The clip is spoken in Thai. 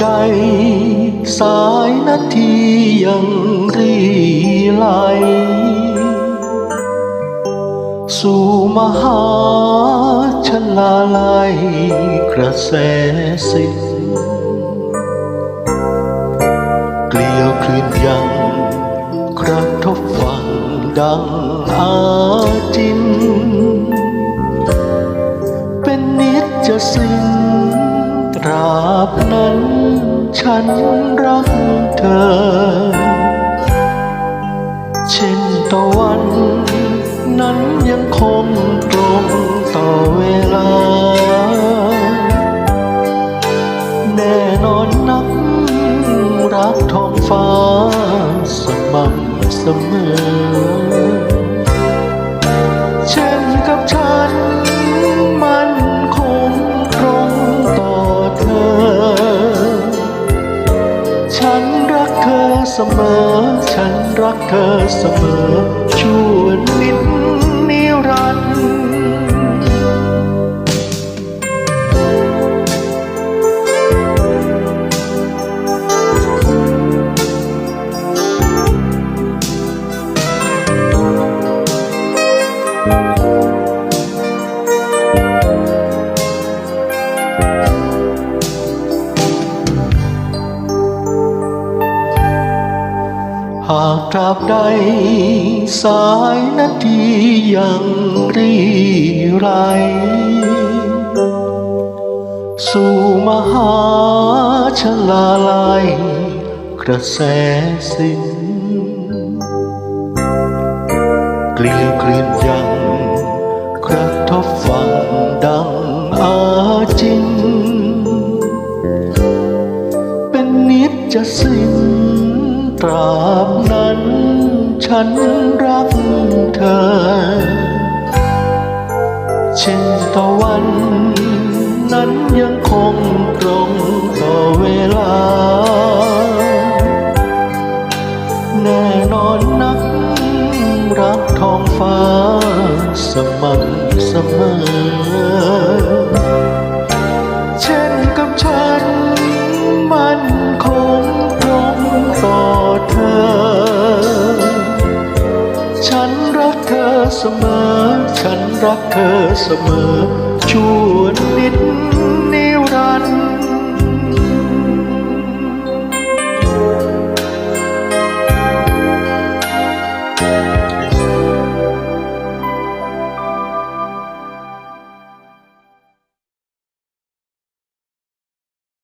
ใด สายนาทียังรีไหล สู่มหาชลาลัยกระแสสิ้นเกลียวคลื่นยังกระทบฟังดังอาจิน เป็นนิจจะสิ ฉันรักเธอ เช่นตะวัน นั้นยังคงตรงต่อเวลา แน่นอนนักรักท้องฟ้าสม่ำเสมอ เช่นกับฉัน เธอเสมอ ฉันรักเธอเสมอชั่วนิด หากตราบใด สายนาทียังรีไร สู่มหาชลาลัย กระแสสิ้นเกลียวกลื่นยัง กระทบฟังดังอาจิน เป็นนิจจะสิ้น ตราบนั้น ฉันรักเธอ เช่นตะวัน นั้นยังคงตรงต่อเวลา แน่นอนนัก รักทองฟ้าสม่ำเสมอ เสมอ ฉันรักเธอเสมอชั่วนิด